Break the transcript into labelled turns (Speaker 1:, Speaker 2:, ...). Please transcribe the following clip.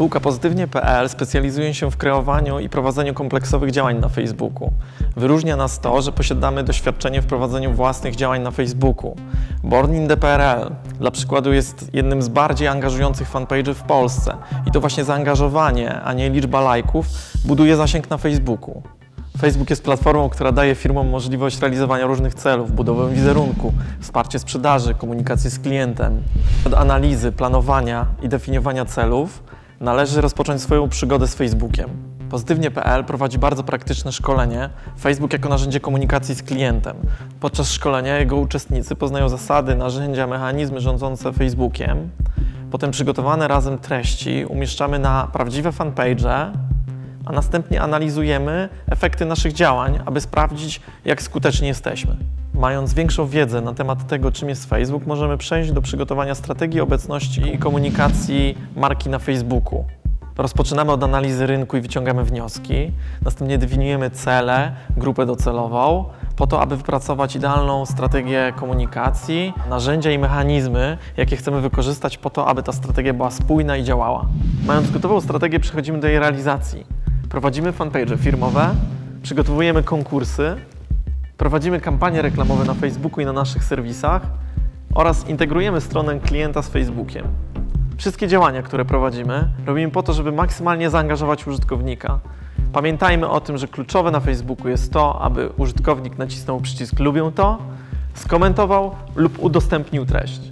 Speaker 1: Spółka Pozytywnie.pl specjalizuje się w kreowaniu i prowadzeniu kompleksowych działań na Facebooku. Wyróżnia nas to, że posiadamy doświadczenie w prowadzeniu własnych działań na Facebooku. Born in the PRL dla przykładu jest jednym z bardziej angażujących fanpage'y w Polsce i to właśnie zaangażowanie, a nie liczba lajków buduje zasięg na Facebooku. Facebook jest platformą, która daje firmom możliwość realizowania różnych celów, budowę wizerunku, wsparcie sprzedaży, komunikacji z klientem. Analizy, planowania i definiowania celów należy rozpocząć swoją przygodę z Facebookiem. Pozytywnie.pl prowadzi bardzo praktyczne szkolenie Facebook jako narzędzie komunikacji z klientem. Podczas szkolenia jego uczestnicy poznają zasady, narzędzia, mechanizmy rządzące Facebookiem. Potem przygotowane razem treści umieszczamy na prawdziwe fanpage, a następnie analizujemy efekty naszych działań, aby sprawdzić, jak skuteczni jesteśmy. Mając większą wiedzę na temat tego, czym jest Facebook, możemy przejść do przygotowania strategii obecności i komunikacji marki na Facebooku. Rozpoczynamy od analizy rynku i wyciągamy wnioski. Następnie definiujemy cele, grupę docelową, po to, aby wypracować idealną strategię komunikacji, narzędzia i mechanizmy, jakie chcemy wykorzystać po to, aby ta strategia była spójna i działała. Mając gotową strategię, przechodzimy do jej realizacji. Prowadzimy fanpage firmowe, przygotowujemy konkursy, prowadzimy kampanie reklamowe na Facebooku i na naszych serwisach oraz integrujemy stronę klienta z Facebookiem. Wszystkie działania, które prowadzimy, robimy po to, żeby maksymalnie zaangażować użytkownika. Pamiętajmy o tym, że kluczowe na Facebooku jest to, aby użytkownik nacisnął przycisk lubią to, skomentował lub udostępnił treść.